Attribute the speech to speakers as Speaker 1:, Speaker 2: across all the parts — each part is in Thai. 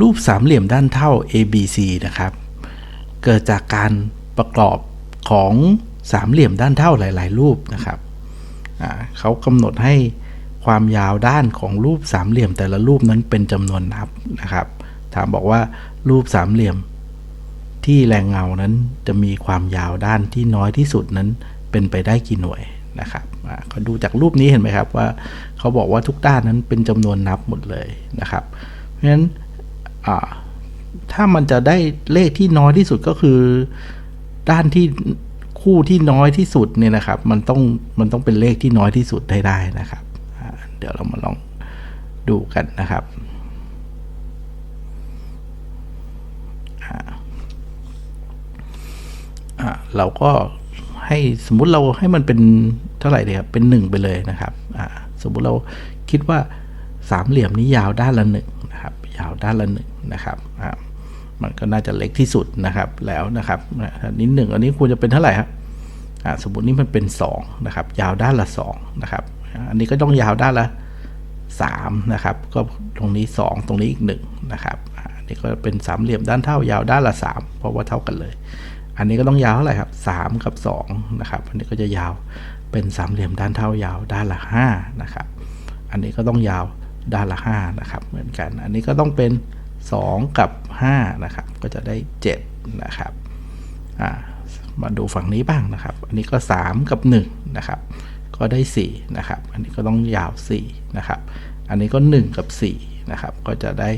Speaker 1: รูปสามเหลี่ยมด้านเท่า ABC นะครับ เกิดจากการประกอบของสามเหลี่ยมด้านเท่าหลาย ๆ รูปนะครับเขากำหนดให้ความยาวด้านของรูปสามเหลี่ยมแต่ละรูปนั้นเป็นจำนวนนับนะครับ ถามบอกว่ารูปสามเหลี่ยมที่แรงเงานั้นจะมีความยาวด้านที่น้อยที่สุดนั้นเป็นไปได้กี่หน่วยนะครับก็ดูจากรูปนี้เห็นไหมครับว่าเขาบอกว่าทุกด้านนั้นเป็นจำนวนนับหมดเลยนะครับ เพราะฉะนั้น ถ้ามันจะได้เลขที่น้อยที่สุดก็คือ ด้านที่คู่ที่น้อยที่สุดเนี่ยนะครับ มันต้องมันต้องเป็นเลขที่น้อยที่สุดให้ได้นะครับ เดี๋ยวเรามาลองดูกันนะครับเราก็ให้สมมุติเราให้มันเป็นเท่าไหร่ดีครับเป็นหนึ่งไปเลยนะครับสมมุติเราคิดว่าสามเหลี่ยมนี้ยาวด้านละหนึ่ง ยาวด้านละหนึ่งนะครับมันก็น่าจะเล็กที่สุดนะครับแล้วนะครับนนี้หนึ่งอันนี้ควรจะเป็นเท่าไหร่ครับสมมตินี่มันเป็น2นะครับยาวด้านละ2นะครับอันนี้ก็ต้องยาวด้านละ3นะครับก็ตรงนี้ 2 ตรงนี้อีก1นะครับอันนี้ก็เป็นสามเหลี่ยมด้านเท่ายาวด้านละ 3 เพราะว่าเท่ากันเลย อันนี้ก็ต้องยาวเท่าไหร่ครับ3กับ2นะครับอันนี้ก็จะยาวเป็นสามเหลี่ยมด้านเท่ายาวด้านละ5นะครับอันนี้ก็ต้องยาว ด้านละ5นะครับเหมือนกัน อันนี้ก็ต้องเป็น 2 กับ5นะครับก็จะได้7นะครับมาดูฝั่งนี้บ้างนะครับ อันนี้ก็ 3 กับ1นะครับก็ได้4นะครับอันนี้ก็ต้องยาว4นะครับอันนี้ก็ 1 กับ4นะครับก็จะได้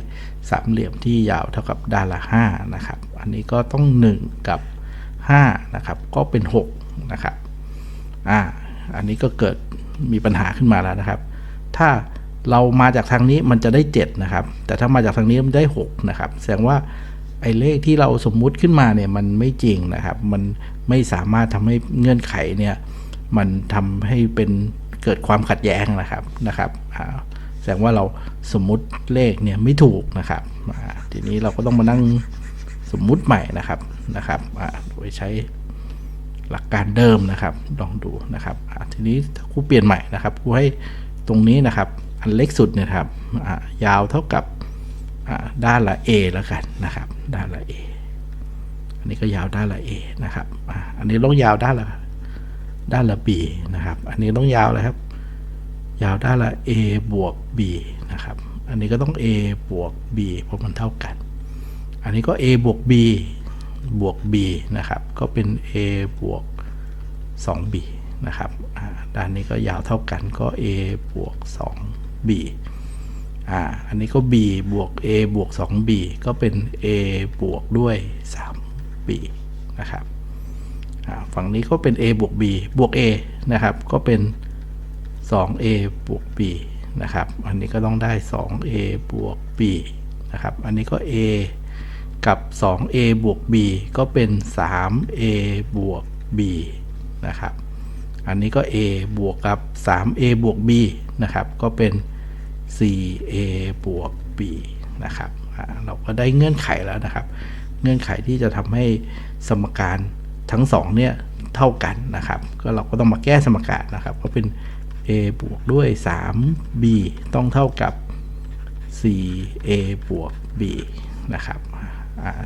Speaker 1: สามเหลี่ยมที่ยาวเท่ากับด้านละ5นะครับอันนี้ก็ต้อง 1 กับ5นะครับก็เป็น6นะครับอ่าอันนี้ก็เกิดมีปัญหาขึ้นมาแล้วนะครับ ถ้า เรามาจากทางนี้มันจะได้ 7 นะครับ แต่ถ้ามาจากทางนี้มันได้ 6 นะครับ แสดงว่าไอ้เลขที่เราสมมุติขึ้นมาเนี่ยมันไม่จริงนะครับ มันไม่สามารถทำให้เงื่อนไขเนี่ยมันทำให้เป็นเกิดความขัดแย้งนะครับนะครับแสดงว่าเราสมมุติเลขเนี่ยไม่ถูกนะครับทีนี้เราก็ต้องมานั่งสมมุติใหม่นะครับนะครับโดยใช้หลักการเดิมนะครับลองดูนะครับทีนี้ครูเปลี่ยนใหม่นะครับครูให้ตรงนี้นะครับ อันเล็กสุดเนี่ยครับยาวเท่ากับด้านละ a แล้วกันนะครับ ด้านละ a อันนี้ก็ยาวด้านละ a นะครับอันนี้ต้องยาวด้านละด้านละ b นะครับ อันนี้ต้องยาวเลยครับ ยาวด้านละ a บวก b นะครับ อันนี้ก็ต้อง a บวก b เพราะมันเท่ากัน อันนี้ก็ a บวก b บวก b นะครับ ก็เป็น a บวก 2b นะครับอ่าด้านนี้ก็ยาวเท่ากันก็ a บวก b อ่าอันนี้ก็ b บวก a บวก 2b ก็เป็น a บวกด้วย 3b นะครับฝั่งนี้ก็เป็น a บวก b บวก a นะครับ ก็เป็น 2a บวก b นะครับ อันนี้ก็ต้องได้ 2a บวก b นะครับ อันนี้ก็ a กับ 2a บวก b ก็เป็น 3a บวก b นะครับ อันนี้ก็ a บวกกับ 3a บวก b นะครับ ก็เป็น 4a บวก b นะครับเราก็ได้เงื่อนไขแล้วนะครับ เงื่อนไขที่จะทำให้สมการทั้งสองเนี่ยเท่ากันนะครับ ก็เราก็ต้องมาแก้สมการนะครับ ก็เป็น a บวกด้วย 3b ต้องเท่ากับ 4a บวก b นะครับ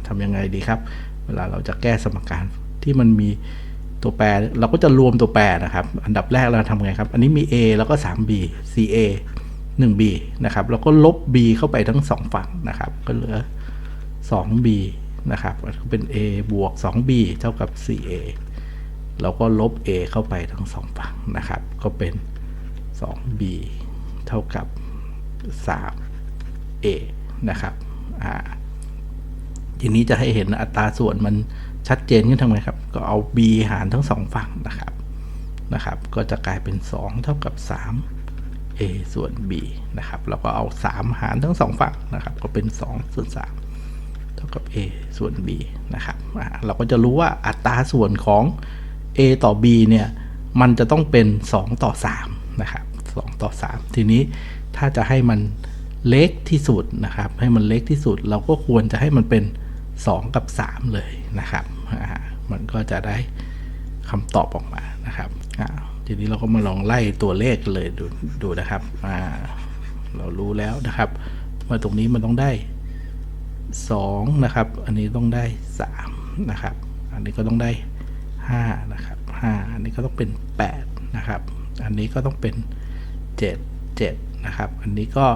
Speaker 1: ทำยังไงดีครับ เวลาเราจะแก้สมการที่มันมี ตัวแปรเราก็จะรวมตัวแปรนะครับ อันดับแรกเราทำไงครับ อันนี้มี a แล้วก็ 3b 4a 1b นะครับแล้วก็ลบ b เข้าไปทั้งสองฝั่งนะครับ ก็เหลือ 2b นะครับก็เป็น a บวก 2b เท่ากับ 4a แล้วก็ลบ a เข้าไปทั้งสองฝั่งนะครับ ก็เป็น 2b เท่ากับ 3a นะครับ อ่า ทีนี้จะให้เห็นอัตราส่วนมัน ชัดเจนขึ้นทำไงครับ ก็เอา b หารทั้งสองฝั่งนะครับนะครับ ก็จะกลายเป็น 2 เท่ากับ 3 a ส่วน b นะครับ แล้วก็เอา 3 หารทั้งสองฝั่งนะครับ ก็เป็น 2 ส่วน 3 เท่ากับ a ส่วน b นะครับ เราก็จะรู้ว่าอัตราส่วนของ a ต่อ b เนี่ย มันจะต้องเป็น 2 ต่อ 3 นะครับ 2 ต่อ 3 ทีนี้ถ้าจะให้มันเล็กที่สุดนะครับ ให้มันเล็กที่สุด เราก็ควรจะให้มันเป็น 2 กับ 3 เลยนะครับมันก็จะได้คำตอบออกมานะครับทีนี้เราก็มาลองไล่ตัวเลขเลยดูดูนะครับเรารู้แล้วนะครับ ว่าตรงนี้มันต้องได้ 2 นะครับ อันนี้ต้องได้ 3 นะครับ อันนี้ก็ต้องได้ 5 นะครับ 5 อันนี้ก็ต้องเป็น 8 นะครับ อันนี้ก็ต้องเป็น 7 7 นะครับ อันนี้ก็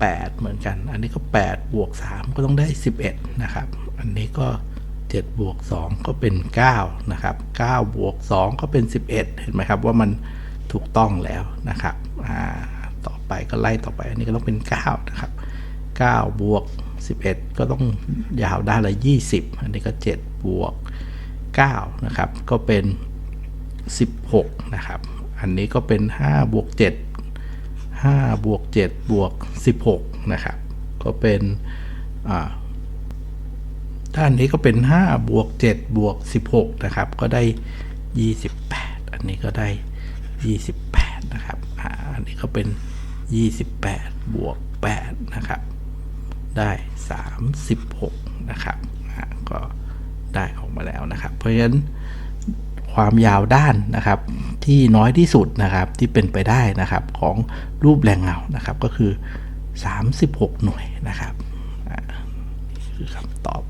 Speaker 1: 8 เหมือนกัน อันนี้ก็ 8 บวก 3 ก็ต้องได้ 11 นะครับ อันนี้ก็ 7 บวก 2 ก็เป็น 9 นะครับ 9 บวก 2 ก็เป็น 11 เห็นไหมครับว่ามันถูกต้องแล้วนะครับ อ่า ต่อไปก็ไล่ต่อไป อันนี้ก็ต้องเป็น 9 นะครับ 9 บวก 11 ก็ต้องยาวด้านละ 20 อันนี้ก็ 7 บวก 9 นะครับ ก็เป็น 16 นะครับ อันนี้ก็เป็น 5 บวก 7 5บวก7บวก16 นะครับ ก็เป็นอ่าด้านนี้ก็เป็น 5 บวก 7 บวก 16 นะครับ ก็ได้ 28 อันนี้ก็ได้ 28 นะครับอ่าอันนี้ก็เป็น 28 บวก 8 นะครับ ได้ 36 นะครับก็ได้ออกมาแล้วนะครับ เพราะฉะนั้นความยาวด้านนะครับ ที่น้อยที่สุดนะครับที่เป็นไปได้นะครับของรูปแรงเงานะครับก็คือ 36 หน่วยนะครับคือคำตอบ